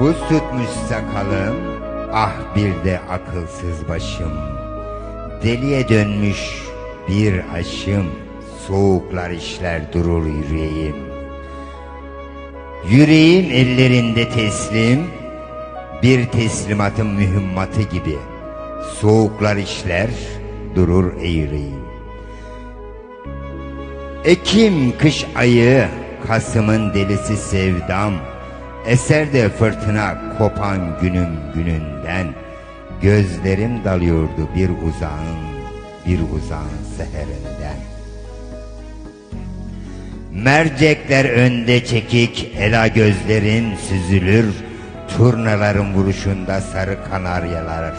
Buz tutmuş sakalım, ah bir de akılsız başım. Deliye dönmüş bir aşım, soğuklar işler durur yüreğim. Yüreğim ellerinde teslim, bir teslimatın mühimmatı gibi. Soğuklar işler, durur eğreyim. Ekim kış ayı, Kasım'ın delisi sevdam. Eserde fırtına kopan günüm gününden. Gözlerim dalıyordu bir uzağın, bir uzağın seherinden. Mercekler önde çekik, ela gözlerin süzülür. Turnaların vuruşunda sarı kanaryalar.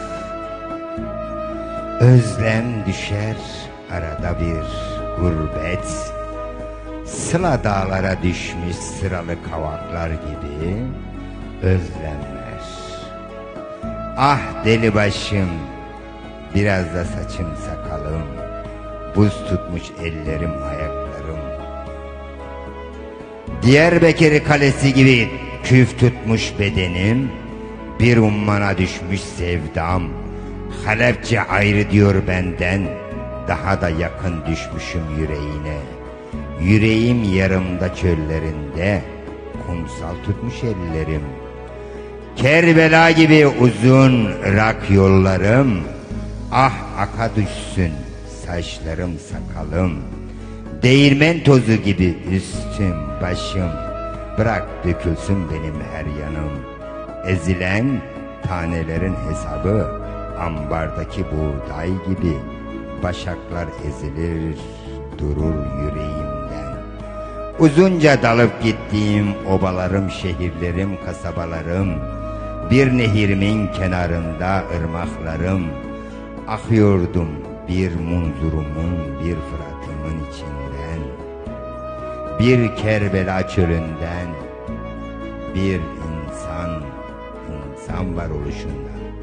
Özlem düşer arada bir gurbet. Sıla dağlara düşmüş sıralı kavaklar gibi özlemler. Ah deli başım, biraz da saçım sakalım, buz tutmuş ellerim ayaklarım. Diyarbakır kalesi gibi küf tutmuş bedenim, bir ummana düşmüş sevdam. Halepçe ayrı diyor benden, daha da yakın düşmüşüm yüreğine. Yüreğim yarımda çöllerinde, kumsal tutmuş ellerim. Kerbela gibi uzun rak yollarım, ah aka düşsün saçlarım sakalım. Değirmen tozu gibi üstüm başım, bırak dökülsün benim her yanım. Ezilen tanelerin hesabı, ambardaki buğday gibi, başaklar ezilir, durur. Uzunca dalıp gittiğim obalarım, şehirlerim, kasabalarım, bir nehirimin kenarında ırmaklarım, akıyordum bir munzurumun, bir fıratımın içinden, bir Kerbela çölünden, bir insan, insan varoluşundan.